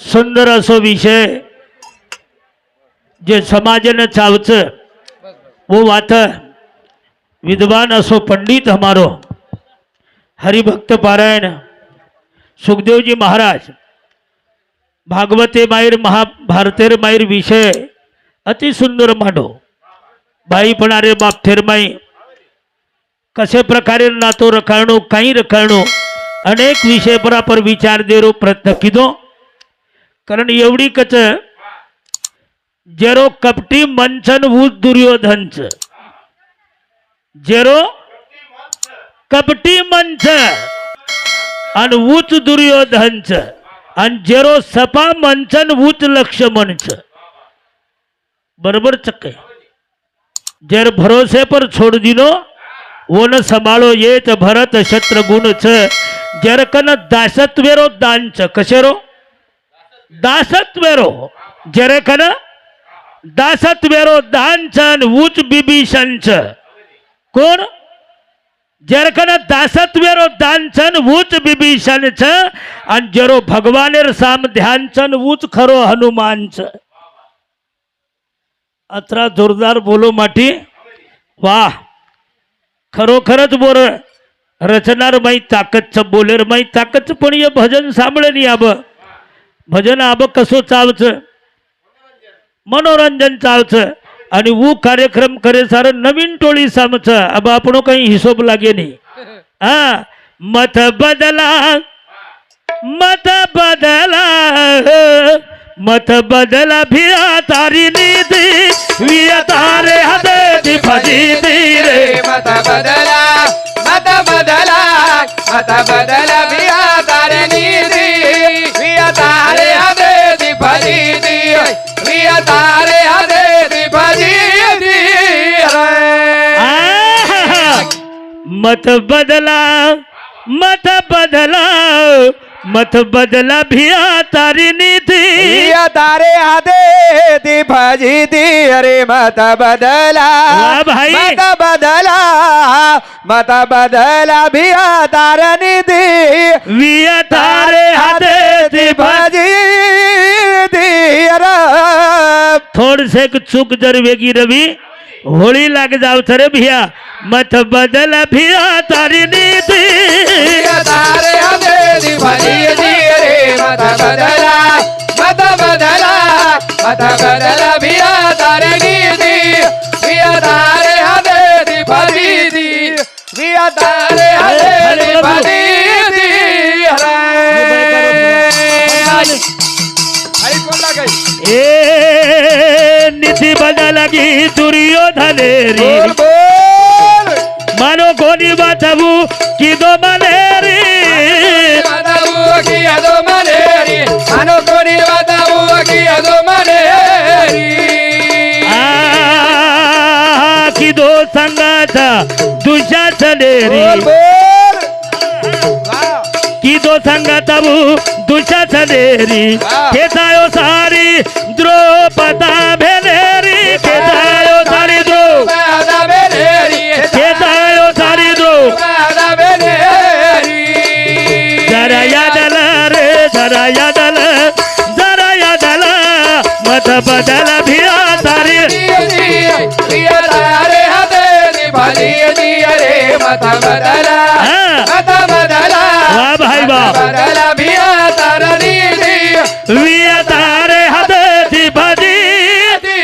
सुंदर असो विषय जे समाजन चावचं वो वात विद्वान असो पंडित हमारो हरिभक्त पारायण सुखदेवजी महाराज भागवते मायर महाभारतेर मायर विषय अति सुंदर मांडो बाई पणारे बाप थेरमाई कसे प्रकारे नातो रखाणो काही रखाणो अनेक विषय परापर विचार देरो प्रयत्न किदो कारण एवढी कच जेरो कपटी मंचन ऊत दुर्योधनच जेरो कपटी मंच आणि ऊच दुर्योधनच आणि जेरो सपा मंचन ऊच लक्ष्मणच बरोबर चक्क जर भरोसे पर छोड़ दिनो वो न संभाळो येत भरत शत्रुघ्न छ जरकन दासत्वेरो दांच कशेरो दासत्वेरो जरकन दासत्वेरो दांचन उच बिभीषणच कोण जरकन दासत्वेरो दांचन उच बिभीषणच आणि जरो भगवानेर साम ध्यानचन उच खरो हनुमानच अत्रा जोरदार बोलो माठी वाह खरोखरच बोर रचणार माई ताकदचं बोलेर माई ताकदचं पण हे भजन सांभळेल आब भजन आब कसो चावचं मनोरंजन चावचं आणि ऊ कार्यक्रम करे सार नवीन टोळी सामचं. अब आपण काही हिशोब लागे नाही हा मत बदला. मत बदला. मत बदला भिया तारी नीती. विया तारे हदे दी भजी दी रे. मत बदला मत बदला मत बदला बिया तारे नीदी मत बदला मत बदला। मत बदला भिया तारी नीती। तारे आदे दी भजी दी अरे मत बदला। भाई. मत बदला मत बदला बिया तारे नीदी विया तारे आदे दी भज दी रे थोडसे चूक जर वेगी रवी होळी लाग जाव रे भिया। मत बदला भिया तारी नीती। तारे दी भजी दी रे मत बदला मत बदला मत बदला बिया तारे नीदी बिया तारे हदे दी भजी दी बिया तारे हदे दी भजी दी रे आई कोणला गई ए निधी बदलगी दुर्योधनेरी बोल बोल मानो कोणी वाचवू की दो मनेरी संगाचा दुशासनेरी बोल बोल. की दो संगाचा दुशासनेरी वाह. खेचायो सारी द्रौपदा भेनेरी खेचायो सारी द्रो बेनेरी खेचायो सारी द्रो जरा यादल रे जरा यादल जरा यादल मत बदल भिया तारी बदला बदला भाई बदला भिया विया तारे हद दी.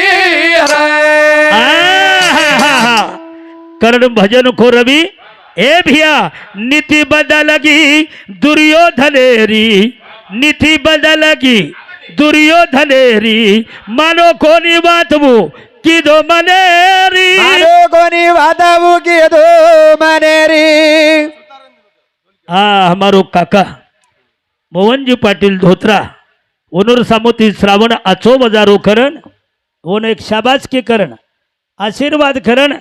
करण भजन खो रवी. ए भिया नीति बदलगी दुर्योधनेरी. नीति बदलगी दुर्योधनेरी. मानो कोणी वाचवू? की दो मनेरी मारो कोणी वादावू की दो मनेरी हा हमारो काका मोहनजी पाटील धोत्रा ओनूर सामोती श्रावण आचो बजारो करण ओन एक शाबास के करण आशीर्वाद करण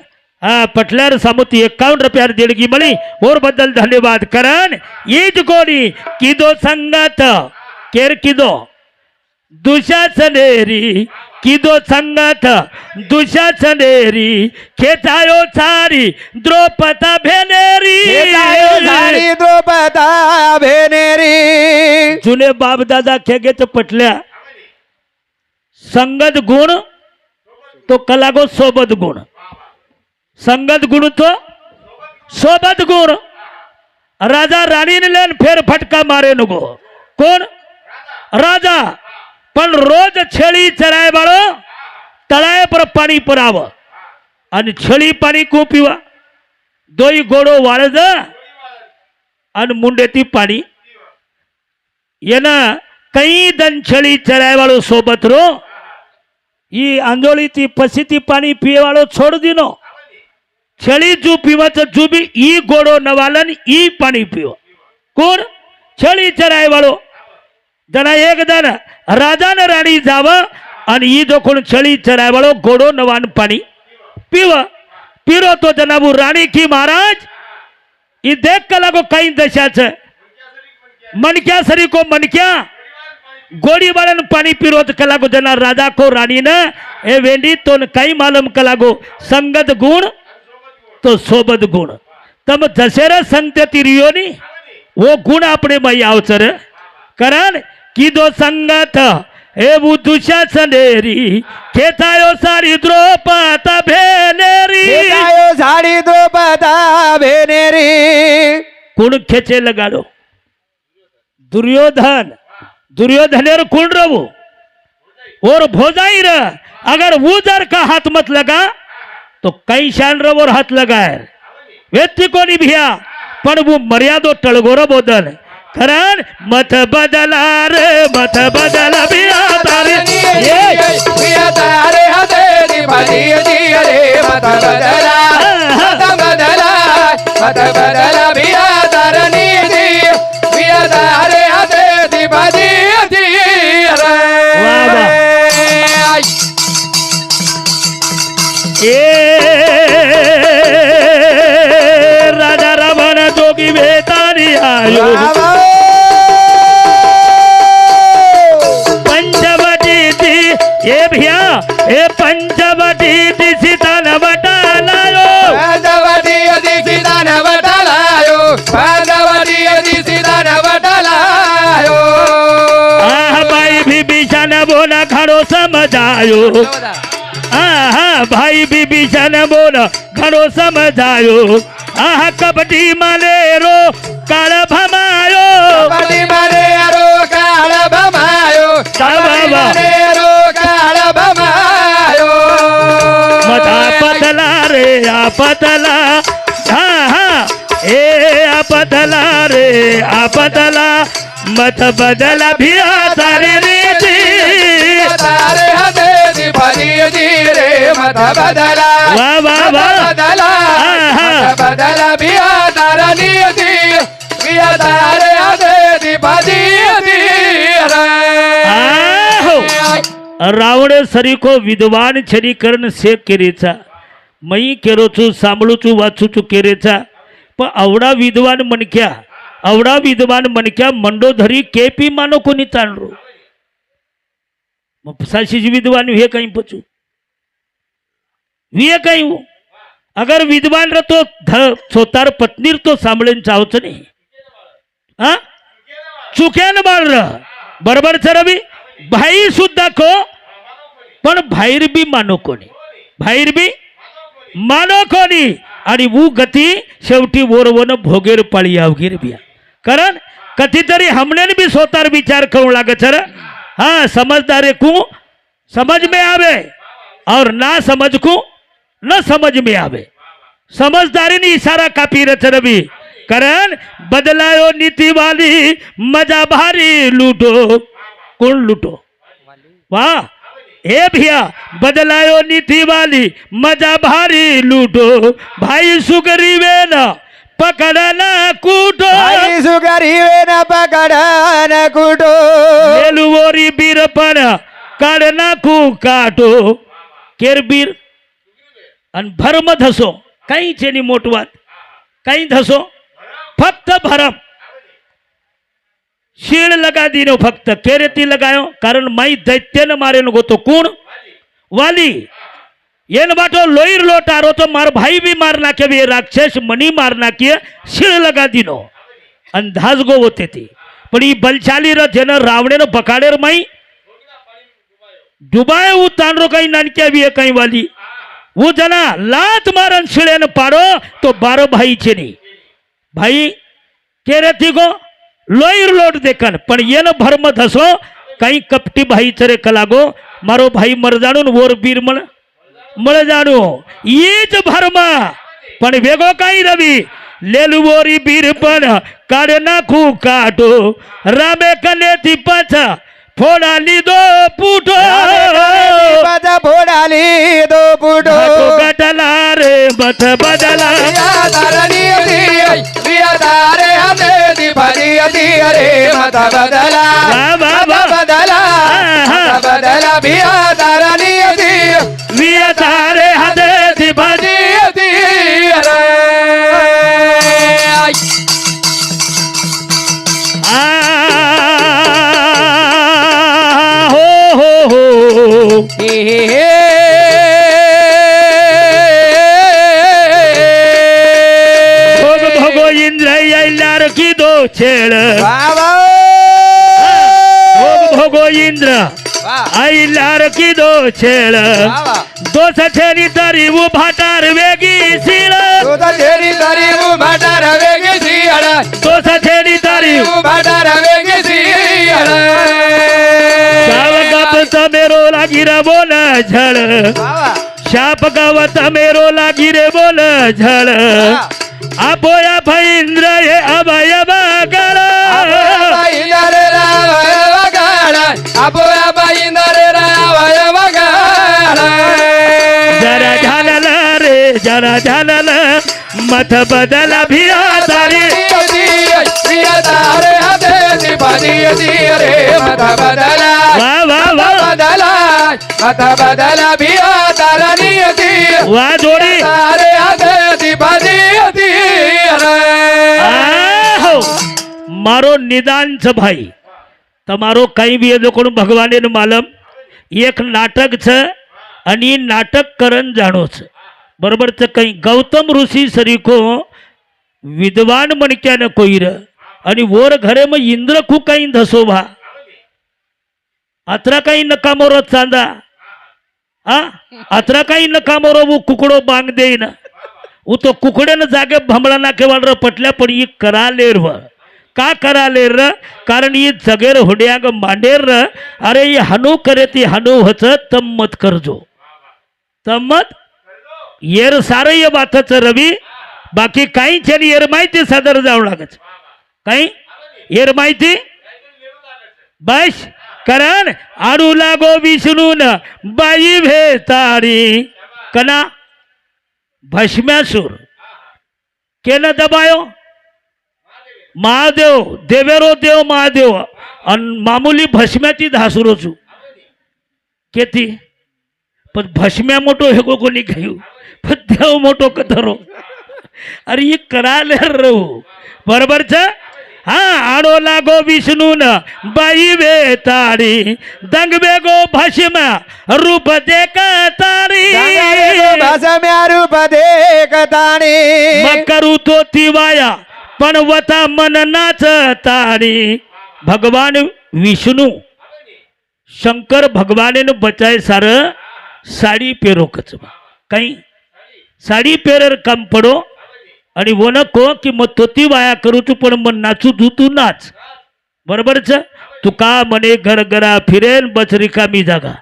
हा पटल्यार सामोती एकावन्न रुपयार देणगी मिळी ओरबद्दल धन्यवाद करण ईद कोणी किदो संगात केर किदो दुशासनेरी किदो संगत दुशा चंदेरी खेचायो सारी द्रौपदा भेनेरी। द्रौपदा भेनेरी। जुने बाबदादा खेगेच पटल्या। संगत गुण तो कलागो सोबत गुण। संगत गुण तो सोबत गुण। राजा राणीने लेन फेर फटका मारे नको कोण? राजा। પણ રોજ છેડી ચરાય વાળો તળાય પર પાણી પર આવ. અને છેડી પાણી કું પીવા? દોઈ ઘોડો વાળે જ, અને મુંડેથી પાણી. એના કઈ દન છેડી ચરાય વાળો સોબત રો એ આંદોળીથી પછીથી પાણી પીવાળો છોડ દીનો છેડી જુ પીવા તો જુબી ઈ ઘોડો નવાલન ઈ પાણી પીવો. કોણ? છેડી ચરાય વાળો. जरा एकदा न राणी जावं आणि ई जो कोण चराय चरावळो गोडो नवान पाणी. पिव पिरो तो जनाबू राणी की महाराज? ई देख का लागो काही दशाच? मनक्या सरी को मनक्या? गोडी बाळन पाणी पिरोत लागो जना राजा को राणी न हे वेंडी तोन काही मालम कलागो संगत गुण तो सोबत गुण. तम जसेर संगत तिरियोनी वो गुण आपणे मई आवचर. कारण की दो संगत हे बुदुषा सनेरी खेतायो सारी द्रोपता भेनेरी. खेतायो सारी द्रोपता भेनेरी. कोण खेचे लगाडो दुर्योधन दुर्योधनेर कोण रवो? और भोजाई र अगर वो जर का हाथ मत लगा तो कई शान रवोर हाथ लगाए व्यक्ति कोणी भिया पण वो मर्यादो टलगोरा बोदन कारण मत बदला रे मत बदला बिया तारे. बिया तारे हतेरी भली रे मत बदला मत बदला मत बदला बिया बिया तारे भली राजा रमण जोगी वेतारी आयो. भिया. हे पंचवटी दिसितान वटालायो पंचवटी दिसितान वटालायो पंचवटी दिसितान वटालायो आह भाई बोला खड़ो समझायो भाई बोला खड़ो समझायो भमा रे आ बदला हा हा. ए आ बदला रे आ बदला मत बदला भिया तारे रे तारे हमेरी भरी जी रे मत बदला. वा वा वा. बदला. हा बदला भिया तारा नियती भिया तारे हमे भरी जी रे. रावण सरी को विद्वान छरी करण से किरीचा. मयी केरोचू सांभळूचू वाचूचू केरेचा. पण आवडा विद्वान मनक्या आवडा विद्वान मनक्या मंडोधरी के पी मानो कोणी चालरो मग साशीची विद्वान हे काही पचू. हे काही अगर विद्वान र तो स्वतार पत्नीर तो सांभळेन चावच नाही. हा चुक्यान बाळ बरोबर सर बी भाई सुद्धा को पण भाईर बी मानो कोणी. भाईर बी? मानो कोणी आणि वो गती शेवटी ओरवण भोगेर पाळी अवघेर बिया कारण कधीतरी हमने भी स्वतः विचार करू लागत सर हाँ समझदारे को समझ में आवे और ना समझ को न समझ में आवे समझदारी ने इशारा कापी रचन भी कारण बदलायो नीति वाली मजा भारी लूटो कौन लूटो वाह હે ભિયા બદલાયો નીથી વાલી મજા ભારી લૂટો. ભાઈ શું કરી વેના પકડના કૂટો. શું કરી વેના પકડના કૂટો. એલું ઓરી બીર પણ કાઢ નાખું કાટો. કેર બીર? અને ભરમ થશો કઈ છે ની મોટ વાત? કઈ થશો ફક્ત ભરમ. શીળ લગા દીનો ફક્ત કેરેતી લગાયો કારણ માઈ દૈત્યને મારેલો ગોતો કોણ વાલી એન બાટો લોહીર લોટારો તો માર ભાઈ બી માર નાખે બી એ રાક્ષસ મની માર નાખીએ શીળ લગાદીનો અને ધાસગો હોતે તી પણ ઈ બલચાલી ર જેને રાવણેનો પકાડેર માઈ ડુબાય હું તાંડરો કઈ નાનક્યા બી કઈ વાલી હું જના લાત મારન શીળે ને પાડો તો બારો ભાઈ છે નહીં ભાઈ કેરેથી ગો લોહીર લોટ દેખન પણ એનો ભરમ થશો કઈ કપટી ભાઈ ચરે કલાગો મારો ભાઈ મરજાણું ને વોર બીર મળ મળજાણું એ જ ભરમ પણ ભેગો કઈ રવિ લેલું વોરી બીર પણ કાઢ નાખું કાઢો રામે કનેથી પાછા ફોડા લીધો પૂઠો બધા ફોડાલી દો બુડો હાથો ગટલા રે બથ બદલા તારણી હતી પ્રિયા તારે હમે દીપાની હતી અરે માતા બદલા વાહ, વાહ, વાહ. માતા બદલા હા, હા. માતા બદલા પ્રિયા તારણી હતી વિય તારે હાથેથી ಪದಿಯ ದಿಯರೆ ಮತ ಬದಲ ಮತ ಬದಲ ಮತ ಬದಲ ಬಿಯತರ ನಿಯತಿ ವಿಯತಾರೆ ಹದತಿ ಪದಿಯ ದಿಯರೆ ಹೋ ಹೋ ಹೋ ಹೇ खेळ. भोग हो, भोगो हो, इंद्र. आई लारकी दो छेळ. दोस छेरी तरी उभा वेगी शिळ. छेरी तरी उभा वेगी शिळ. दोस छेरी तरी उभा वेगी शिळ. शाव गप लागी रे बोल झळ. शाप गव मेरो लागी रे बोल झळ. आपोया भैंद्र हे अभय પ્રિય તારાની હતી વાહ જોડી તારે હાથે દીપાની હતી રે આહો! મારો નિદાન છે ભાઈ તમારો કઈ બી એ લોકોનું ભગવાને માલમ એક નાટક છે અને એ નાટક કરણ જાણો છે बरोबरच काही गौतम ऋषी सरिको विद्वान मणक्यानं कोईर. आणि वर घरे मग इंद्र खू काही धसोभा अत्रा काही नकामोर चांदा. आ? अत्रा काही नकामोर कुकडो बांग देईन. उ तो कुकडे कुकड्यानं जागे भांबळा र पटल्या पण ही करालेर व का कराले र कारण ही जगेर हुड्यांग मांडेर. र अरे ही हनू करे ती हनू हच तम्मत करजो. तम्मत येर सारय ये बाथच रवी. बाकी काही आणि येर माहिती सादर जाऊ लागत काही? येर माहिती? बस. कारण आडू लागो विष्णून बाई भेतारी कना? भस्म्यासूर. केलं दबायो? महादेव. देवेरो देव महादेव. आणि मामुली भस्म्याची धासूर किती? પણ ભસ્મ્યા મોટો હેગો કોની કહ્યું દેવ મોટો કથરો. અરે એ કરાલે રહું. બરાબર છે? હા આડો લાગો વિષ્ણુ ન બાઈ વે તારી. દંગ બેગો ભસ્મ્યા. રૂપ દેખા તારી. ભાષા રૂપ પદે કતાણી મકરું તો તિવાયા પણ વતા મન નાચ તારી. ભગવાન વિષ્ણુ. શંકર ભગવાને બચાય સાર साडी पेरो कच काही साडी पेरर काम पडो आणि वो नको की मग तोती वाया करू तू पण मग नाचू तू तू नाच। बरोबरच तू का म्हणे घर घरा फिरेल बचरी कामी जागा।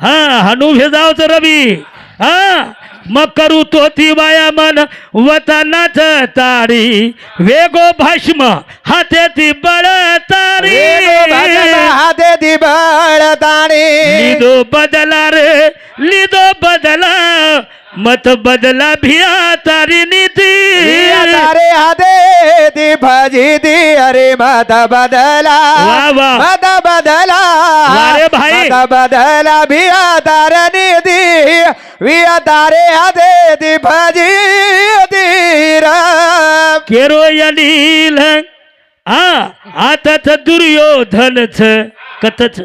हा हनू भेजावच रवी। हा मग करू तो ती बाया मन वतनाच तारी. वेगो भस्म हाते ती बळ तारी. हाते ती बळ तारी. लिदो बदला रे लिदो बदला. मत बदला भिया तारी नीति। तारे हदे दी भजी दी अरे मत बदला। मत बदला। अरे भाई। मत बदला भिया तार नीति। विया तारे हदे दी भजी दी केरो यनील हा आतच दुर्योधनच कतच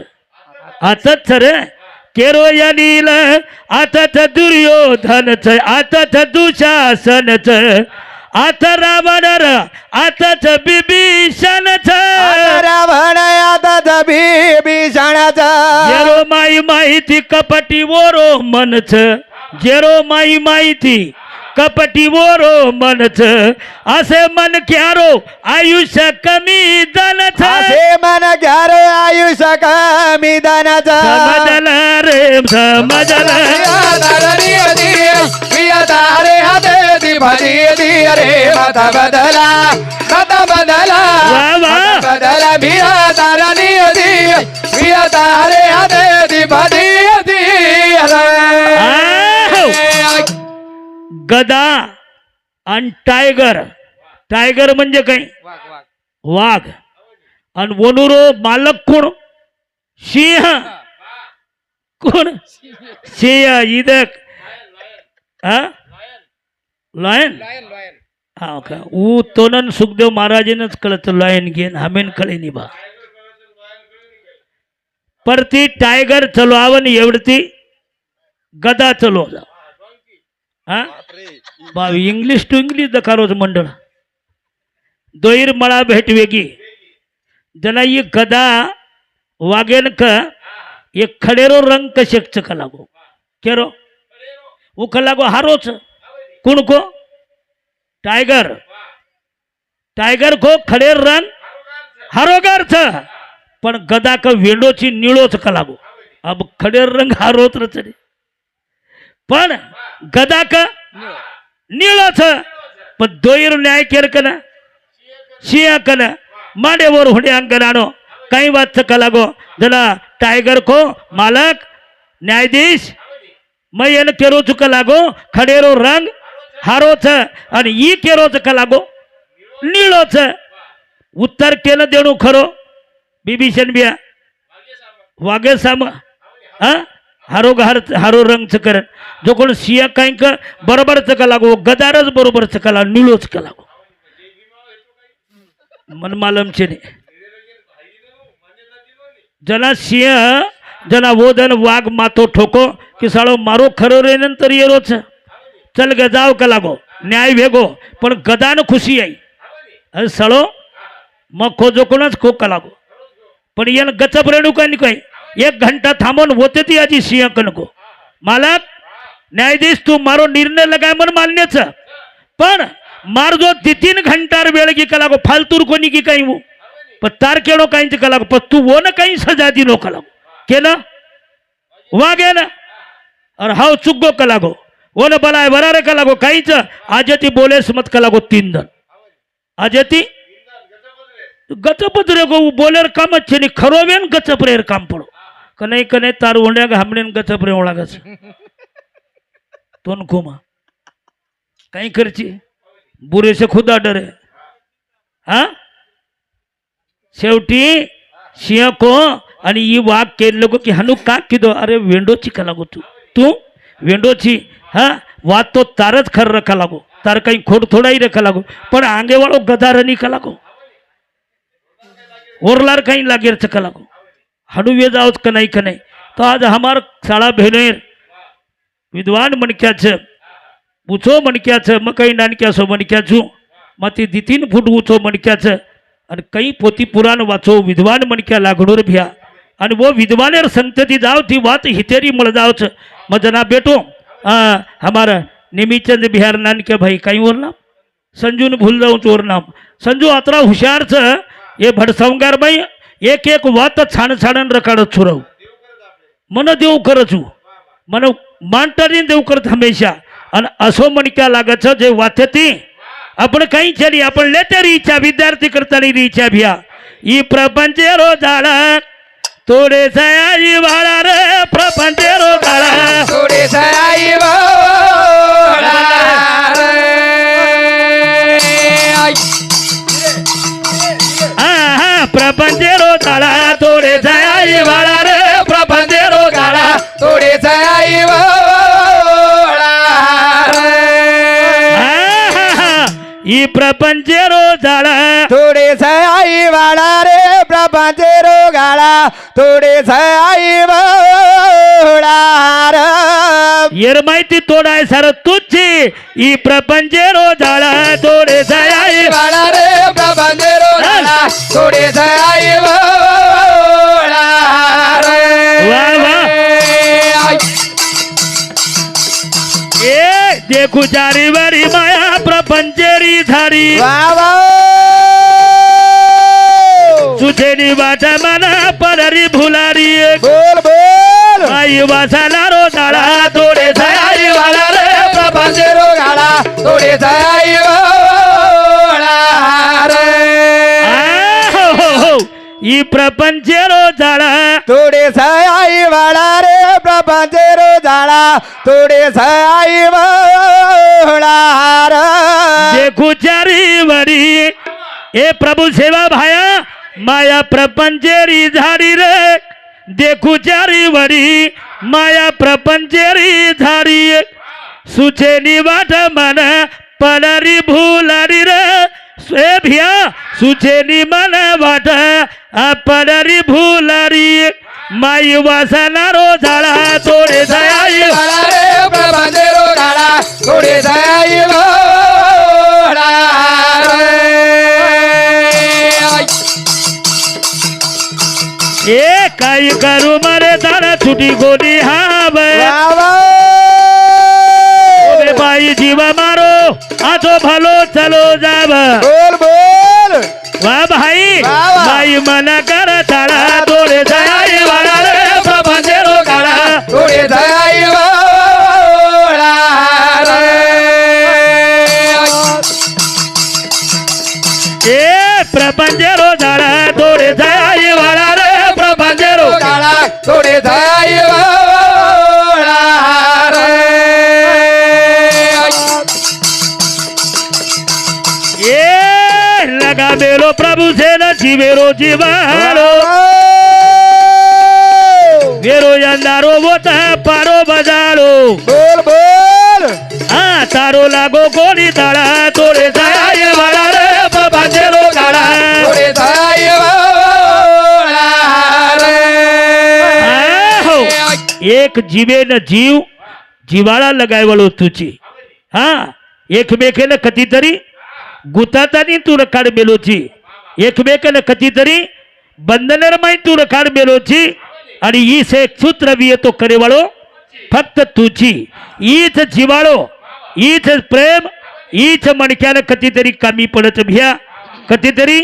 आतच रे। केरो यानील आता तर च आता तर च आता रावण आता तर च रावण आता बिभीषणाच. जेरो माई माहिती कपटी ओरो मनच गेरो माई माहिती कपटी ओरो मनच असे मन क्यारो आयुष्य कमी जनच असे मन घ्या रे आयुष्य कमी दानाचा समजल रे समजल मत बदला मत बदला बदला भिया तारा नियती भिया तारे हदे दिपदी गदा आणि टायगर. टायगर म्हणजे काय? वाघ. आणि वनुरो मालक कोण? सिंह. कोण? सिंह इदक. हा? लॉयन. हा का? ऊ तोनन सुखदेव महाराजांनाच कळत लॉयन घेन हमेन कळे निभा. बा परती टायगर चलो आवन एवढती गदा चलो हा? बा इंग्लिश टू इंग्लिश दखारोज मंडळ. दोईर मळा भेट वेगी. जना ये गदा वागेन क ये खडेरो रंग कशेकच का लागो. केरो? उख लागो हारोच. कोण को? टायगर. टायगर को खडेर रंग हारोगारच. पण गदा क वेंडोची निळोच का लागो. अब खडेर रंग हारोच रच रे पण गदा का निळच. पण दोईर न्याय केर कन? सिंह कन? माडेवर हुडे अंकनानो काही वाच कलागो जला टायगर को मालक न्यायाधीश मैयन केरोच कलागो खडेरो रंग हारोच. आणि ई केरोच कलागो निळोच. उत्तर केलं देणू खरो? बिभीषण बिया? वागे साम. हा? हारो घार हारो रंगच कर जो कोण सिंह काय का बरोबर चका लागो. गदारच बरोबर चका लागो. निळोच का लागो. मन मालमचे ने जना सिंह जना वोदन वाघ मातो ठोको की साळो मारो खरो रे नंतर येरोच चल ग जाव का लागो. न्याय वेगो. पण गदान खुशी आई. अरे सळो मग खो जो कोणाच खो का लागो. पण यानं गचप रेणू काय नाही काही एक घंटा थांबून होते ती आजी सिंह नको मालक न्यायाधीश तू मारो निर्णय लगाय मन मान्यच. पण मार जो ती तीन घंटार वेळ की कला गो फालतूर कोणी की काही तार केलो तारखेडो कला गो तू वो ना काही सजा दी नो कला केलं? वा गेलं? अरे हाव चुक कला गो हो. ओल बलाय बरारे कला गो हो. काहीच? आजती बोलेस मत कला गो हो तीन जण. आजती? गचपत रे गो बोलेर कामच छे खरोवेन गचपरेर काम पडो. कने कने तार उंड्या घामडेन गच प्रेम लागस तोन खुमा. काही करची? बुरेसे खुदा डरे हा? शेवटी सिंह को आणि ही वाघ केलं की हनु का किदो? अरे वेंडोची का लागो तू? तू? वेंडोची. हा? वाद तो तारच खर रखा लागो? तार काही खोड थोडाही रखा लागो? पण आंगेवाळो गदारणी का लागो? ओरलार काही लागेर चका लागो? हनुवे जाओत का नहीं का तो आज हमार शाळा बहनेर विद्वान मणक्याचं उचो मणक्याचं मग काही नाणक्याचं मणक्याचू मग ते दितीन फूट उचो मणक्याचं आणि काही पोती पुराण वाचो विद्वान मणक्या लागणूर भिया. आणि वो विद्वानेर संतती जाव ती वात हितेरी मळ जावच मग जना बेटो आ, हमारा निमीचंद बिहार नानक्या भाई काही ओर नाम? संजून भूल जाऊन चोर नाम? संजू अतरा हुशारचं हे भडसंगार बाई एक एक वात छान छानन रकाडत छुरव मन देव करचू मन मांटारी देव करत हमेशा आणि असो मणक्या लागायचं जे वाचते ती आपण काही चली आपण लेते रीच्या विद्यार्थी करता रीच्या भिया ई प्रपंच रो झाडा थोडे सयाजी वाळा रे प्रपंच रो झाडा थोडे सयाई हा हा प्रपंच झाडा थोडे सयाजी वाळा रे प्रपंच रोगाळा थोडे हा. ई प्रपंच रो झाडा थोडे वाळा रे प्रपंच रोगाळा थोडे बोला येर माहिती तोडाय सार तुझी ई प्रपंचेरो जाळा तोडे सयाई चारी वरी माया प्रपंचेरी झारी वा वा सुचेनी वाटा मना पडरी भुलारी. बोल बोल. आई वासाला रो जाळा तोडे जाई वाळा रे प्रबंधेरो गाळा थोडे जाई ఈ ప్రపంచేరో జాడా తోడే సాయి వాడా రే ప్రపంచేరో జాడా తోడే సాయి వాడా జగుచారి వడి ఏ ప్రభు సేవ భాయ माया प्रपंचेरी झाडी रे देखू चारी वडी माया प्रपंचेरी झाडी सुचेनी वाट मन पडरी भुलारी रे सुचेनी मन वाट आ पडरी भुलारी माई वासनारो झाडा तोडे जाई थोडे जाई. ए काय करू मरे दाना छुटी वा. ओबे बाई जीवा मारो आजो भलो चलो जाव बोल बोल वा भाई वा वा. बाई मना कर ताळा तोडे जाई प्रभु से न जीवेरो जीवारो वेरो यंदारो बोता पारो बजारो बोल बोल। हा तारो लागो गोडी ताळा तोडे जाय वाळा रे बाबाजेरो गाडा थोडे जाई वाळा रे। आहो. एक जीवेन जीव जिवाळा लगायवलो तुझी हा एकमेकेनं कधीतरी गुतातानी तू रकाड मेलोची. एकमेकानं कधीतरी बंधनरमाई तू रकाड मेलोची आणि ईस एक सूत्र बी येतो करेवाळो फक्त तुझी. ईच जिवाळो ईच प्रेम ईच मणक्यानं कधीतरी कमी पडत भ्या. कधीतरी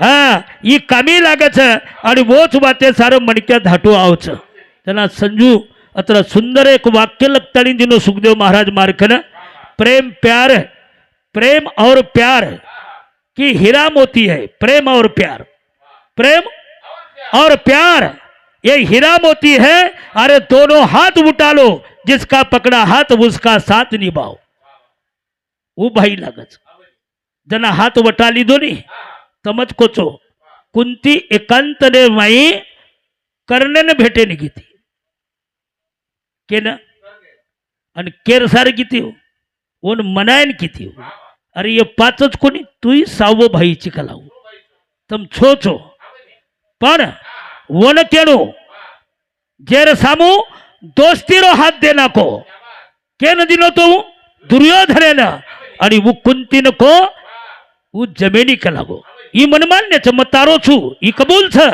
हा ही कामी लागायचं आणि वोच वाते सारं मणक्या धाटू आवच त्यांना संजू अत्र सुंदर एक वाक्य लगतानी दिनो सुखदेव महाराज मार्कन प्रेम प्यार प्रेम और प्यार की हीरा मोती है प्रेम और प्यार। प्रेम और प्यार ये हीरा मोती है अरे दोनों हाथ उठा लो जिसका पकड़ा हाथ उसका साथ निभाओ। उभाई लागच जना हाथ हात वटाली दोन्ही तमच कोचो। कुंती एकांत ने माई कर्णन भेटेने किती केन? आणि केर सारे किती हो? ओन मनायन किती हो अरे ये पाचच कोणी तूही सावो भाईची कलाऊ तम छो छो पण वन केणो जेर सामू दोस्तीरो हात दे नाको केन दिनो तो दुर्योधनेन आणि वो कुंती नको वो जमेनी कलागो ई मनमान्य छ म तारो छु ई कबूल छ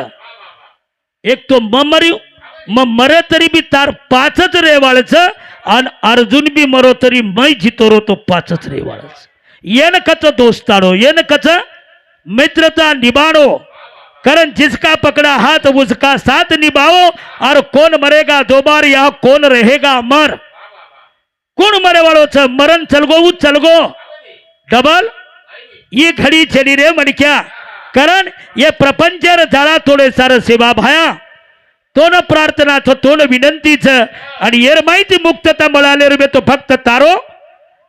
एक तो म मर्યું मग मर तरी बी तार पाचच रेवाळच आणि अर्जुन बी मरो तरी मै जितोरो तो पाचच रेवाळच येन कच दोस्ताडो येन कच मित्रता निभाडो. कारण जिसका पकडा हात उसका साथ निभाओ और कोण मरेगा दोबार या कोण रहेगा मर. कोण मरेवाळोच मरण चलगो उ चलगो. डबल? ही घडी चली रे मणक्या. कारण ये प्रपंचर झाला थोडे सार सेवा भाया. तो न प्रार्थना तो तो न विनंतीच आणि येर माहिती मुक्तता मिळाले रे तो फक्त तारो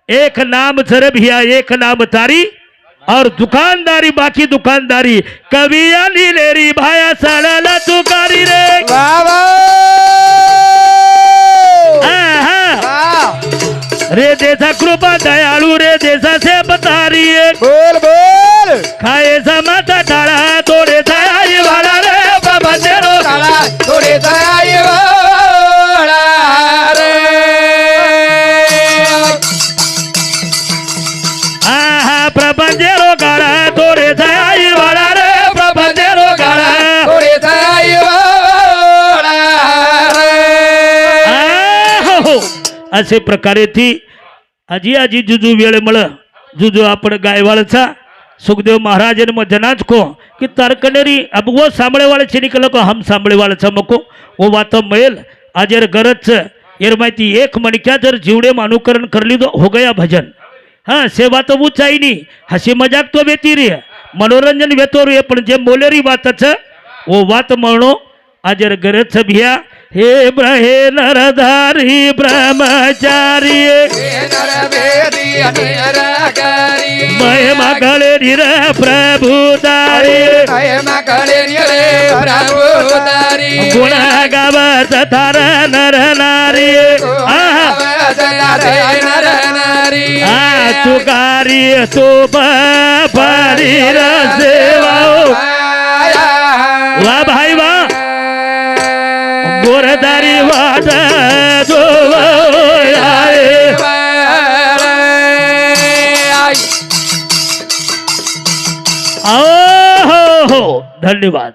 एक नाम जर भिया एक नाम तारी और दुकानदारी बाकी दुकानदारी कविया लेरी भाया साडाला तुकारी रे. रे देसा कृपा दयाळू रे देसा से बतारी बोल बोल खाये माता टाळा तोडे आई असे प्रकारे ती आजी आजी जुजू वेळ मळ जुजू आपण गायवाळचा सुखदेव महाराजन मग जनाच को की तारकनेरी अब वो सांभळे निकल को हम सांभळे मको वो वात मिळेल आजर गरज एर माहिती एक मणक्या जर जीवडे मानुकरण करली तो हो गया भजन. हा सेवा तो ऊंचाई नी हसी मजाक तो वेती रे मनोरंजन वेतो रे पण जे मोलेरी वातच वो वात म्हणो अजर गरज भिया हे ब्रहे नरधारी ब्रह्मचारी. हे नरभेदी महिमा गळे निर प्रभुदारी. हय मकडे निरे गुण गावत थार नर नारी तुकारी तू परी सेवा वा वाट हो हो धन्यवाद.